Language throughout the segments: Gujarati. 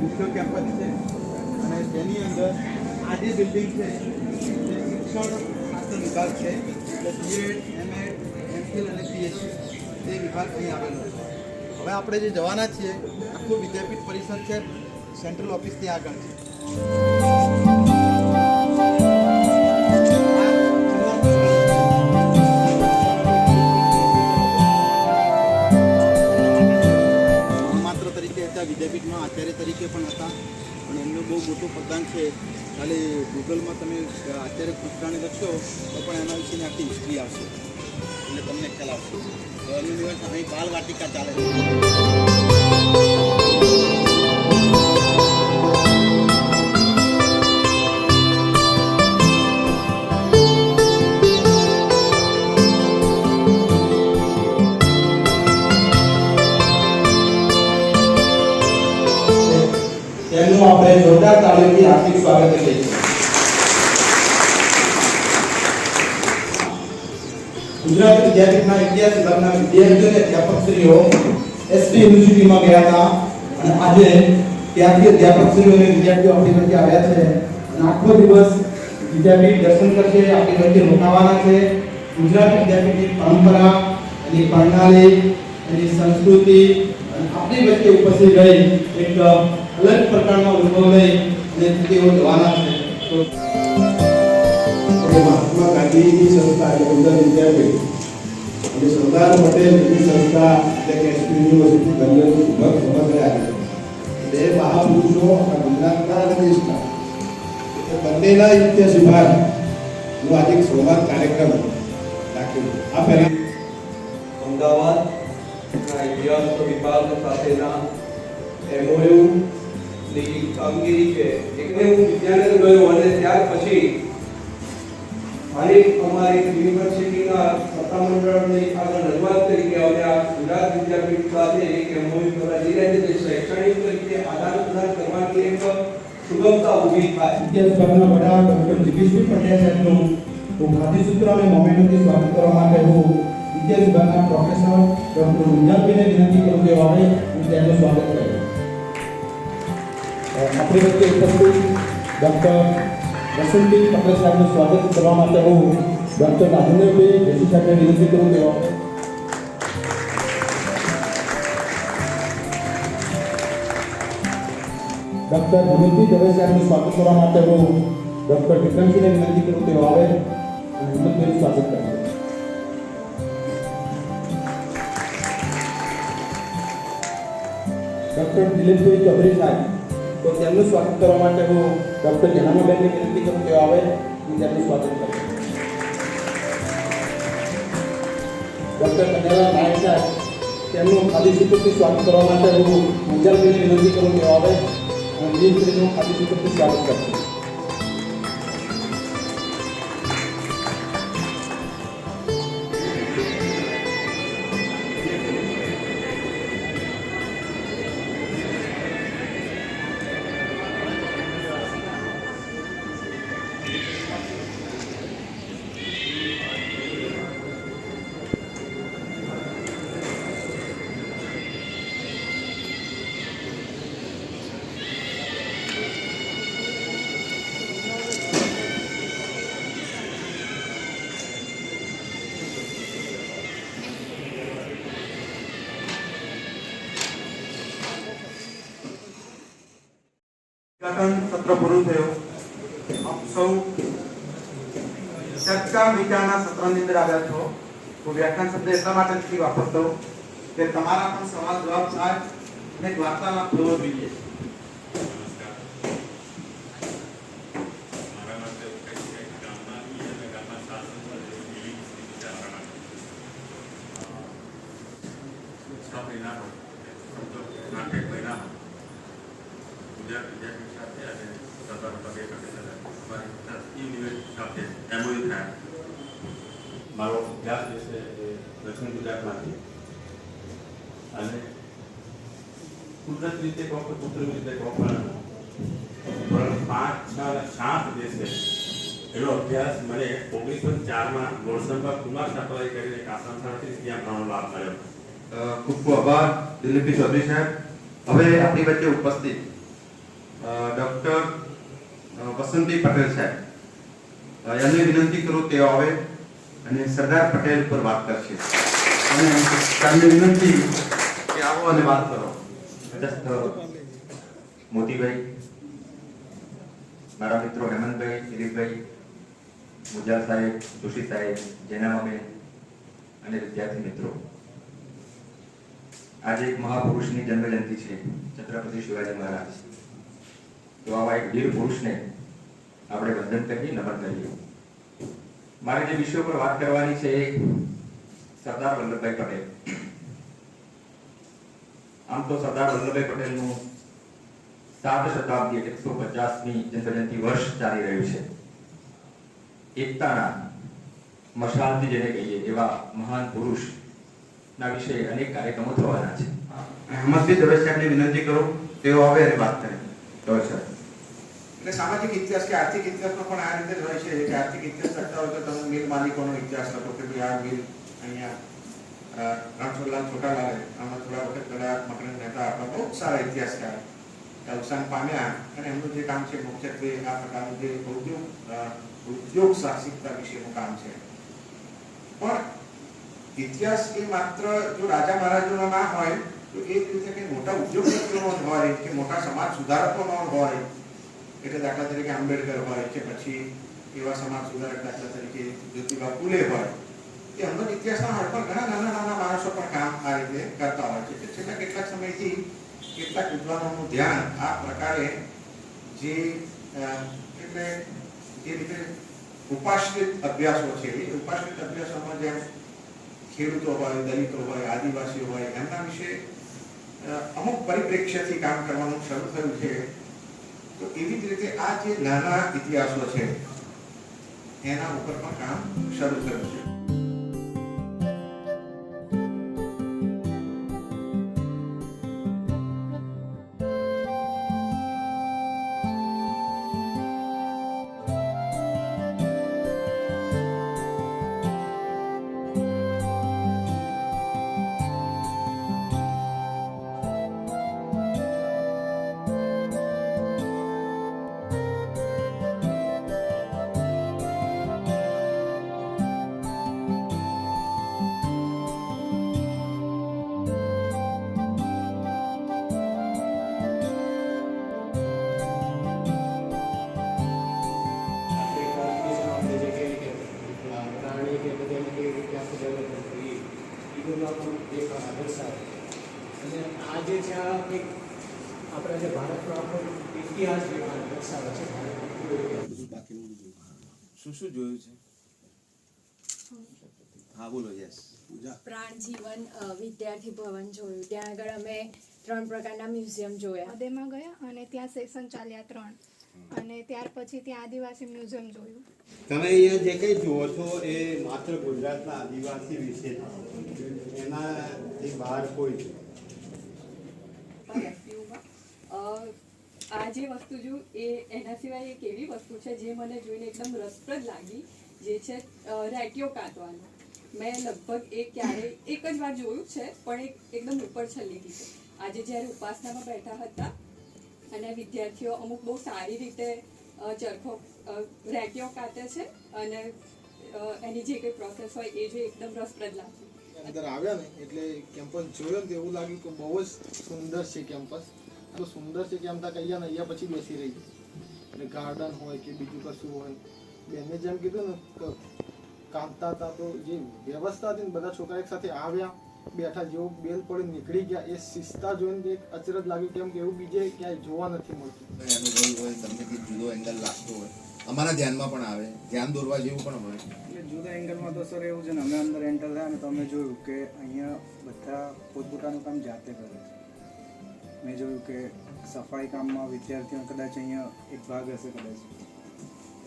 મુખ્ય કેમ્પસ છે. અને તેની અંદર આ જે બિલ્ડિંગ છે. તે શિક્ષણ શાસ્ત્ર વિભાગ છે. એટલે બીએડ એમએડ એમફિલ અને પીએચડી તે વિભાગ અહીં આવેલો છે. હવે આપણે જે જવાના છીએ, આખું વિદ્યાપીઠ પરિસર છે સેન્ટ્રલ ઓફિસ ત્યાં આગળ છે. તો એમનું નિવાસ અહીં આપણે જોરદાર તાલીમથી હાર્દિક સ્વાગત કરીએ છીએ ગુજરાત વિદ્યાપીઠના ઇતિહાસ વિભાગના વિદ્યાર્થીઓ અને અધ્યાપકશ્રીઓ એસપી યુનિવર્સિટીમાં ગયા હતા અને આજે ત્યાંથી અધ્યાપકશ્રીઓ અને વિદ્યાર્થીઓ આપણી વચ્ચે આવ્યા છે અને આખો દિવસ વિદ્યાપીઠ દર્શન કરશે, આપણી વચ્ચે રોકાવાના છે. ગુજરાત વિદ્યાપીઠની પરંપરા એની પ્રણાલી એની સંસ્કૃતિ અને આપણી વચ્ચે ઉપસ્થિત રહી એક અલગ પ્રકારનો અનુભવ લઈ અને તેઓ જવાના છે. મહાત્મા ગાંધીની સંસ્થા એટલે ગુજરાત વિદ્યાપીઠ અને સરદાર પટેલની સંસ્થા એટલે કે યુનિવર્સિટી બંનેનું સુભગ સમગ્ર બે મહાપુરુષો આપણા ગુજરાતના અને દેશના એ બંનેના ઇતિહાસ વિભાગનો આજે એક સંવાદ કાર્યક્રમ રાખ્યો આ પહેલા અમદાવાદના ઇતિહાસ વિભાગ સાથેના એમઓયુ ની કામગીરી છે એકને હું વિદ્યાલય ગયો અને ત્યાર પછી સ્થાનિક અમારી યુનિવર્સિટીના સત્તામંડળની આગળ રજૂઆત તરીકે અમે આ ગુજરાત વિદ્યાપીઠ સાથે એક એમઓયુ કરવા જઈ રહ્યા છીએ જે શૈક્ષણિક રીતે આદાન પ્રદાન કરવાની એક સુગમતા ઊભી થાય. ઇતિહાસ વિભાગના વડા ડોક્ટર જગદીશભાઈ પંડ્યા સાહેબનું હું ખાદ્યસૂત્ર અને મોમેન્ટથી સ્વાગત કરવા માટે હું ઇતિહાસ વિભાગના પ્રોફેસર ડોક્ટર રૂંજાલભાઈને વિનંતી કરું કે આવે હું તેમનું સ્વાગત કરું. અ, આપણી વચ્ચે ઉપસ્થિત ડોક્ટર વસંતભાઈ પટેલ સાહેબનું સ્વાગત કરવા માટે હું ડોક્ટર રાજેન્દ્રભાઈ જોશી સાહેબને વિનંતી કરું આવે ડોક્ટર ભૂમિતિ દવે સાહેબનું સ્વાગત કરવા માટે હું ડોક્ટર વિક્રમસિંહને વિનંતી કરું તેઓ આવે અને હિંમતભાઈનું સ્વાગત કરે ડોક્ટર દિલીપભાઈ ચૌધરી સાહેબ, તો તેમનું સ્વાગત કરવા માટે હું ડોક્ટર જનામાબેનને વિનંતી કરું તેઓ આવે અને તેમનું સ્વાગત કરે ડોક્ટર કન્યાલા નાયક સાહેબ તેમનું ખાલી સૂત્રથી સ્વાગત કરવા માટે હું મુંજાલભાઈને વિનંતી કરું તેઓ આવે અને દિલીપભાઈનું ખાલી સૂત્રથી સ્વાગત કરશે ઉદ્ઘાટન સત્ર પૂરું થયું. આપ સૌ ચર્ચા વિચારના સત્રની અંદર આવ્યા છો. હું વ્યાખ્યાન શબ્દ એટલા માટે નથી વાપરતો કે તમારા પણ સવાલ જવાબ થાય અને વાર્તાલાપ થવો જોઈએ મારા માટે કંઈક કંઈક ગામના ઈ અને ગામના શાસન પર એવી એવી વિચારણા છ મહિનાનો સમજો આઠેક મહિનામાં ગુજરાત વિદ્યાપીઠ સાથે અને સરદાર પટેલ સાથે અમારી યુનિવર્સિટી સાથે એમઓયુ થયા મારો અભ્યાસ જે છે એ દક્ષિણ ગુજરાતમાંથી અને કુદરત રીતે કહો કે કુદરત રીતે કહો પણ ધોરણ પાંચ છ અને સાત જે છે એનો અભ્યાસ મને ઓગણીસો ચારમાં ગોળસંભા કુમાર સાપરાએ કરીને એક આસામ શાળાથી ત્યાં ભણવાનો લાભ મળ્યો ખૂબ ખૂબ આભાર દિલીપભાઈ ચૌધરી સાહેબ હવે આપણી વચ્ચે ઉપસ્થિત ડોક્ટર વસંતી પટેલ સાહેબ અ, એમને વિનંતી કરું તેઓ આવે અને સરદાર પટેલ પર વાત કરશે. અને તમને વિનંતી કે આવો અને વાત કરો. મોતીભાઈ, મારા મિત્રો હેમંતભાઈ, દિલીપભાઈ મુજા સાહેબ, જોશી સાહેબ જૈનામાબેન અને વિદ્યાર્થી મિત્રો. આજે એક મહાપુરુષની જન્મજયંતિ છે, છત્રપતિ શિવાજી મહારાજ. તો આવા એક વીર પુરુષને આપણે વંદન કરીએ નમન કરીએ. મારે જે વિષય પર વાત કરવાની છે સરદાર વલ્લભભાઈ પટેલ. આમ તો સરદાર વલ્લભભાઈ પટેલનું સાત શતાબ્દી એટલે એકસો પચાસમી જન્મજયંતિ વર્ષ ચાલી રહ્યું છે. એકતાના મશાલથી જેને કહીએ એવા મહાન પુરુષ ના વિશે અનેક કાર્યક્રમો થવાના છે. અહેમદભાઈ દવે સાહેબને વિનંતી કરું તેઓ આવે અને વાત કરે. દવે સાહેબ એટલે સામાજિક ઇતિહાસ કે આર્થિક ઇતિહાસમાં પણ આ રીતે જ હોય છે કે આર્થિક ઇતિહાસ લખતા હોય તો તમે મિલ માલિકોનો ઇતિહાસ લખો કે ભાઈ આ મિલ અહીંયા રણછોડલાલ છોટાલાલે આમાં થોડા વખત પહેલા મકરંદ મહેતા આપણા બહુ સારા ઇતિહાસકાર અવસાન પામ્યા અને એમનું જે કામ છે મુખ્યત્વે આ પ્રકારનું જે ઉદ્યોગ ઉદ્યોગ સાહસિકતા વિશેનું કામ છે. પણ ઇતિહાસ એ માત્ર જો રાજા મહારાજોનો ના હોય, તો એ રીતે કે મોટા ઉદ્યોગપતિઓનો હોય કે મોટા સમાજ સુધારકોનો જ હોય. એટલે દાખલા તરીકે આંબેડકર હોય કે પછી એવા સમાજ સુધારક દાખલા તરીકે જ્યોતિબા ફુલે હોય, એ એમનો ઇતિહાસના હોય પણ ઘણા નાના નાના માણસો પણ કામ આ રીતે કરતા હોય છે કે છેલ્લા કેટલાક સમયથી કેટલાક વિદ્વાનોનું ધ્યાન આ પ્રકારે જે એટલે જે રીતે ઉપાશ્રિત અભ્યાસો છે, એ ઉપાશ્રિત અભ્યાસોમાં જેમ ખેડૂતો હોય, દલિતો હોય, આદિવાસીઓ હોય, એમના વિશે અમુક પરિપ્રેક્ષ્યથી કામ કરવાનું શરૂ થયું છે. તો એવી જ રીતે આ જે નાના ઇતિહાસો છે, એના ઉપર પણ કામ શરૂ થયું છે. શું શું જોયું છે? હા બોલો યસ પ્રાણ જીવન વિદ્યાર્થી ભવન જોયું. ત્યાં આગળ અમે ત્રણ પ્રકારના મ્યુઝિયમ જોયા. અદેમાં ગયા અને ત્યાં સેશન ચાલ્યા ત્રણ. અને ત્યાર પછી ત્યાં આદિવાસી મ્યુઝિયમ જોયું. તમે અહીંયા જે કંઈ જુઓ છો એ માત્ર ગુજરાતના આદિવાસી વિશે એના જે બહાર કોઈ છે. આ જે વસ્તુ જો એ એના સિવાય એક એવી વસ્તુ છે જે મને જોઈને એકદમ રસપ્રદ લાગી, જે છે રેટિયો કાતવાનો મેં લગભગ એ ક્યારે એક જ વાર જોયું છે, પણ એક એકદમ ઉપર છલ્લીથી છે. આજે જ્યારે ઉપાસનામાં બેઠા હતા અને વિદ્યાર્થીઓ અમુક બહુ સારી રીતે ચરખો રેટિયો કાતે છે અને એની જે કંઈ પ્રોસેસ હોય એ જો એકદમ રસપ્રદ લાગી. અંદર આવ્યા ને એટલે કેમ્પસ જોયો ને એવું લાગ્યું કે બહુ જ સુંદર છે કેમ્પસ એટલું સુંદર છે કે આમ થાય કહીએ અહીંયા ને અહીંયા પછી બેસી રહી. એટલે ગાર્ડન હોય કે બીજું કશું હોય. બેને જેમ કીધું ને કે કાંતા હતા તો જે વ્યવસ્થા હતી ને બધા છોકરા એક સાથે આવ્યા બેઠા જેવો બેલ પડી નીકળી ગયા. એ શિસ્તા જોઈને એક અચરજ લાગ્યું કેમ કે એવું બીજે ક્યાંય જોવા નથી મળતું. અનુભવ હોય તમને કંઈક જુદો એંગલ લાગતો હોય. અમારા ધ્યાનમાં પણ આવે. ધ્યાન દોરવા જેવું પણ હોય. એટલે જુદા એંગલમાં તો સર એવું છે ને અમે અંદર એન્ટર થયા ને તો અમે જોયું કે અહીંયા બધા પોતપોતાનું કામ જાતે કરે છે. મેં જોયું કે સફાઈ કામમાં વિદ્યાર્થીઓ કદાચ અહીંયા એક ભાગ હશે કદાચ.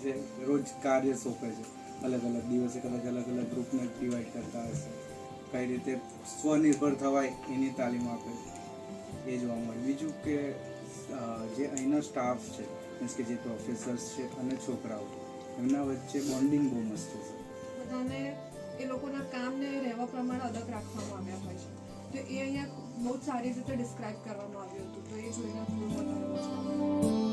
જે રોજ કાર્ય સોંપે છે. અલગ અલગ દિવસે કદાચ અલગ અલગ ગ્રુપને ડિવાઈડ કરતા હશે. કઈ રીતે સ્વનિર્ભર થવાય એની તાલીમ આપે. એ જોવા મળે. બીજું કે જે અહીંનો સ્ટાફ છે મીન્સ કે જે પ્રોફેસર્સ છે અને છોકરાઓ, એમના વચ્ચે બોન્ડિંગ બહુ મસ્ત છે. બધાને એ લોકોના કામને રહેવા પ્રમાણે અલગ રાખવામાં આવ્યા હોય છે. તો એ અહીંયા બહુ સારી રીતે ડિસ્ક્રાઇબ કરવામાં આવ્યું હતું. તો એ જોઈને થોડું